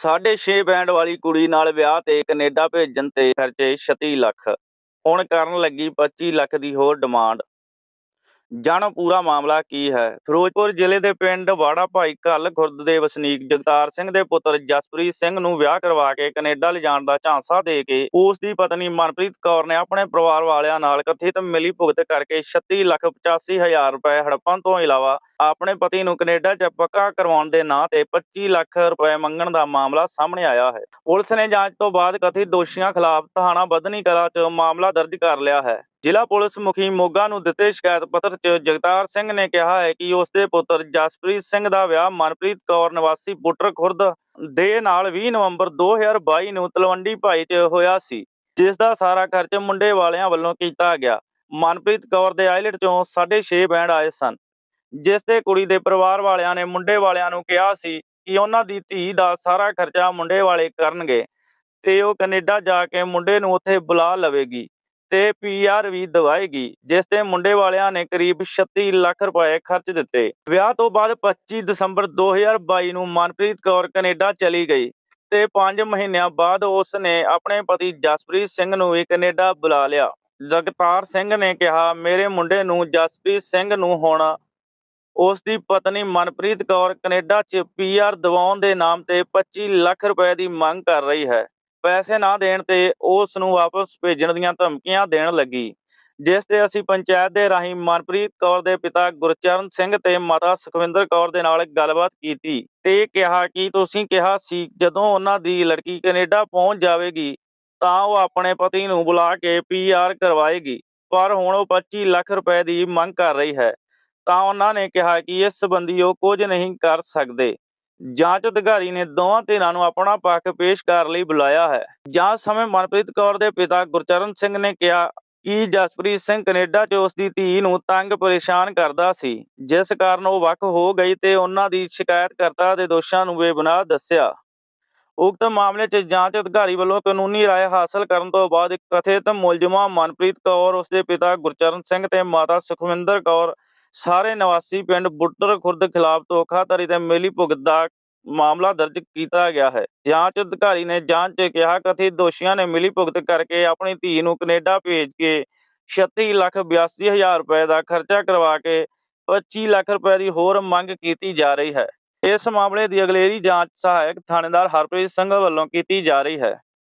6.5 band ਵਾਲੀ ਕੁੜੀ ਨਾਲ ਵਿਆਹ ਤੇ ਕੈਨੇਡਾ ਭੇਜਣ ਤੇ ਖਰਚੇ 36 ਲੱਖ। ਹੁਣ ਕਰਨ ਲੱਗੀ 25 ਲੱਖ ਦੀ ਹੋਰ ਡਿਮਾਂਡ। ਜਾਣੋ ਪੂਰਾ ਮਾਮਲਾ ਕੀ ਹੈ। ਫਿਰੋਜ਼ਪੁਰ ਜ਼ਿਲ੍ਹੇ ਦੇ ਪਿੰਡ ਵਾੜਾ ਭਾਈ ਕੱਲ ਖੁਰਦ ਦੇ ਵਸਨੀਕ ਜਗਤਾਰ ਸਿੰਘ ਦੇ ਪੁੱਤਰ ਜਸਪ੍ਰੀਤ ਸਿੰਘ ਨੂੰ ਵਿਆਹ ਕਰਵਾ ਕੇ ਕੈਨੇਡਾ ਲਿਜਾਣ ਦਾ ਝਾਂਸਾ ਦੇ ਕੇ ਉਸ ਦੀ ਪਤਨੀ ਮਨਪ੍ਰੀਤ ਕੌਰ ਨੇ ਆਪਣੇ ਪਰਿਵਾਰ ਵਾਲਿਆਂ ਨਾਲ ਕਥਿਤ ਮਿਲੀ ਭੁਗਤ ਕਰਕੇ 36 ਲੱਖ 85 ਹਜ਼ਾਰ ਰੁਪਏ ਹੜਪਣ ਤੋਂ ਇਲਾਵਾ ਆਪਣੇ ਪਤੀ ਨੂੰ ਕੈਨੇਡਾ 'ਚ ਪੱਕਾ ਕਰਵਾਉਣ ਦੇ ਨਾਂ ਤੇ 25 ਲੱਖ ਰੁਪਏ ਮੰਗਣ ਦਾ ਮਾਮਲਾ ਸਾਹਮਣੇ ਆਇਆ ਹੈ। ਪੁਲਿਸ ਨੇ ਜਾਂਚ ਤੋਂ ਬਾਅਦ ਕਥਿਤ ਦੋਸ਼ੀਆਂ ਖਿਲਾਫ ਥਾਣਾ ਬਦਨੀ ਕਲਾ 'ਚ ਮਾਮਲਾ ਦਰਜ ਕਰ ਲਿਆ ਹੈ। ਜ਼ਿਲ੍ਹਾ ਪੁਲਿਸ ਮੁਖੀ ਮੋਗਾ ਨੂੰ ਦਿੱਤੇ ਸ਼ਿਕਾਇਤ ਪੱਤਰ 'ਚ ਜਗਤਾਰ ਸਿੰਘ ਨੇ ਕਿਹਾ ਹੈ ਕਿ ਉਸ ਦੇ ਪੁੱਤਰ ਜਸਪ੍ਰੀਤ ਸਿੰਘ ਦਾ ਵਿਆਹ ਮਨਪ੍ਰੀਤ ਕੌਰ ਨਿਵਾਸੀ ਪੁੱਟਰ ਖੁਰਦ ਦੇ ਨਾਲ 20 ਨਵੰਬਰ 2022 ਨੂੰ ਤਲਵੰਡੀ ਭਾਈ 'ਚ ਹੋਇਆ ਸੀ, ਜਿਸ ਦਾ ਸਾਰਾ ਖਰਚ ਮੁੰਡੇ ਵਾਲਿਆਂ ਵੱਲੋਂ ਕੀਤਾ ਗਿਆ। ਮਨਪ੍ਰੀਤ ਕੌਰ ਦੇ ਆਈਲਟ 'ਚੋਂ 6.5 ਬੈਂਡ ਆਏ ਸਨ, ਜਿਸ ਤੇ ਕੁੜੀ ਦੇ ਪਰਿਵਾਰ ਵਾਲਿਆਂ ਨੇ ਮੁੰਡੇ ਵਾਲਿਆਂ ਨੂੰ ਕਿਹਾ ਸੀ ਕਿ ਉਹਨਾਂ ਦੀ ਧੀ ਦਾ ਸਾਰਾ ਖਰਚਾ ਮੁੰਡੇ ਵਾਲੇ ਕਰਨਗੇ ਤੇ ਉਹ ਕੈਨੇਡਾ ਜਾ ਕੇ ਮੁੰਡੇ ਨੂੰ ਉੱਥੇ ਬੁਲਾ ਲਵੇਗੀ। ਤੇ ਪੀਆਰ ਵੀ ਦਵਾਏਗੀ, ਜਿਸ ਤੇ ਮੁੰਡੇ ਵਾਲਿਆਂ ਨੇ ਕਰੀਬ 36 ਲੱਖ ਰੁਪਏ ਖਰਚ ਦਿੱਤੇ। ਵਿਆਹ ਤੋਂ ਬਾਅਦ 25 ਦਸੰਬਰ 2022 ਨੂੰ ਮਨਪ੍ਰੀਤ ਕੌਰ ਕੈਨੇਡਾ ਚਲੀ ਗਈ ਤੇ 5 ਮਹੀਨਿਆਂ ਬਾਅਦ ਉਸ ਨੇ ਆਪਣੇ ਪਤੀ ਜਸਪ੍ਰੀਤ ਸਿੰਘ ਨੂੰ ਵੀ ਕੈਨੇਡਾ ਬੁਲਾ ਲਿਆ। ਜਗਤਾਰ ਸਿੰਘ ਨੇ ਕਿਹਾ, ਮੇਰੇ ਮੁੰਡੇ ਨੂੰ ਜਸਪ੍ਰੀਤ ਸਿੰਘ ਨੂੰ ਹੁਣ ਉਸ ਦੀ ਪਤਨੀ ਮਨਪ੍ਰੀਤ ਕੌਰ ਕੈਨੇਡਾ 'ਚ ਪੀਆਰ ਦਿਵਾਉਣ ਦੇ ਨਾਮ ਤੇ 25 ਲੱਖ ਰੁਪਏ ਦੀ ਮੰਗ ਕਰ ਰਹੀ ਹੈ। ਪੈਸੇ ਨਾ ਦੇਣ ਤੇ ਉਸ ਨੂੰ ਵਾਪਸ ਭੇਜਣ ਦੀਆਂ ਧਮਕੀਆਂ ਦੇਣ ਲੱਗੀ, ਜਿਸ ਤੇ ਅਸੀਂ ਪੰਚਾਇਤ ਦੇ ਰਾਹੀਂ ਮਨਪ੍ਰੀਤ ਕੌਰ ਦੇ ਪਿਤਾ ਗੁਰਚਰਨ ਸਿੰਘ ਤੇ ਮਾਤਾ ਸੁਖਵਿੰਦਰ ਕੌਰ ਦੇ ਨਾਲ ਗੱਲਬਾਤ ਕੀਤੀ ਤੇ ਕਿਹਾ ਕਿ ਤੁਸੀਂ ਕਿਹਾ ਸੀ, ਜਦੋਂ ਉਹਨਾਂ ਦੀ ਲੜਕੀ ਕੈਨੇਡਾ ਪਹੁੰਚ ਜਾਵੇਗੀ, ਤਾਂ ਉਹ ਆਪਣੇ ਪਤੀ ਨੂੰ ਬੁਲਾ ਕੇ ਪੀਆਰ ਕਰਵਾਏਗੀ, ਪਰ ਹੁਣ ਉਹ 25 ਲੱਖ ਰੁਪਏ ਦੀ ਮੰਗ ਕਰ ਰਹੀ ਹੈ। ਤਾਂ ਉਹਨਾਂ ਨੇ ਕਿਹਾ ਕਿ ਇਸ ਸੰਬੰਧੀ ਉਹ ਕੁਝ ਨਹੀਂ ਕਰ ਸਕਦੇ। ਜਾਂਚ ਅਧਿਕਾਰੀ ਨੇ ਦੋਵਾਂ ਧਿਰਾਂ ਨੂੰ ਆਪਣਾ ਪੱਖ ਪੇਸ਼ ਕਰਨ ਲਈ ਬੁਲਾਇਆ ਹੈ। ਜਾਂਚ ਸਮੇਂ ਮਨਪ੍ਰੀਤ ਕੌਰ ਦੇ ਪਿਤਾ ਗੁਰਚਰਨ ਸਿੰਘ ਨੇ ਕਿਹਾ ਕਿ ਜਸਪ੍ਰੀਤ ਸਿੰਘ ਕੈਨੇਡਾ 'ਚ ਉਸ ਦੀ ਧੀ ਨੂੰ ਤੰਗ ਪਰੇਸ਼ਾਨ ਕਰਦਾ ਸੀ। ਜਿਸ ਕਾਰਨ ਉਹ ਵੱਖ ਹੋ ਗਈ ਤੇ ਉਹਨਾਂ ਦੀ ਸ਼ਿਕਾਇਤਕਰਤਾ ਦੇ ਦੋਸ਼ਾਂ ਨੂੰ ਬੇਬੁਨਾਹ ਦੱਸਿਆ। ਉਕਤ ਮਾਮਲੇ 'ਚ ਜਾਂਚ ਅਧਿਕਾਰੀ ਵੱਲੋਂ ਕਾਨੂੰਨੀ ਰਾਏ ਹਾਸਲ ਕਰਨ ਤੋਂ ਬਾਅਦ ਕਥਿਤ ਮੁਲਜ਼ਮਾਂ ਮਨਪ੍ਰੀਤ ਕੌਰ ਉਸ ਦੇ ਪਿਤਾ ਗੁਰਚਰਨ ਸਿੰਘ ਤੇ ਮਾਤਾ ਸੁਖਵਿੰਦਰ ਕੌਰ, ਸਾਰੇ ਨਿਵਾਸੀ ਪਿੰਡ ਬੁੱਟਰ ਖੁਰਦ ਖਿਲਾਫ ਧੋਖਾਧੜੀ ਤੇ ਮਿਲੀ ਭੁਗਤ ਦਾ ਮਾਮਲਾ ਦਰਜ ਕੀਤਾ ਗਿਆ ਹੈ। ਜਾਂਚ ਅਧਿਕਾਰੀ ਨੇ ਜਾਂਚ 'ਚ ਕਿਹਾ, ਕਥਿਤ ਦੋਸ਼ੀਆਂ ਨੇ ਮਿਲੀ ਭੁਗਤ ਕਰਕੇ ਆਪਣੀ ਧੀ ਨੂੰ ਕੈਨੇਡਾ ਭੇਜ ਕੇ 36 ਲੱਖ 82 ਹਜ਼ਾਰ ਰੁਪਏ ਦਾ ਖਰਚਾ ਕਰਵਾ ਕੇ 25 ਲੱਖ ਰੁਪਏ ਦੀ ਹੋਰ ਮੰਗ ਕੀਤੀ ਜਾ ਰਹੀ ਹੈ। ਇਸ ਮਾਮਲੇ ਦੀ ਅਗਲੇਰੀ ਜਾਂਚ ਸਹਾਇਕ ਥਾਣੇਦਾਰ ਹਰਪ੍ਰੀਤ ਸਿੰਘ ਵੱਲੋਂ ਕੀਤੀ ਜਾ ਰਹੀ ਹੈ।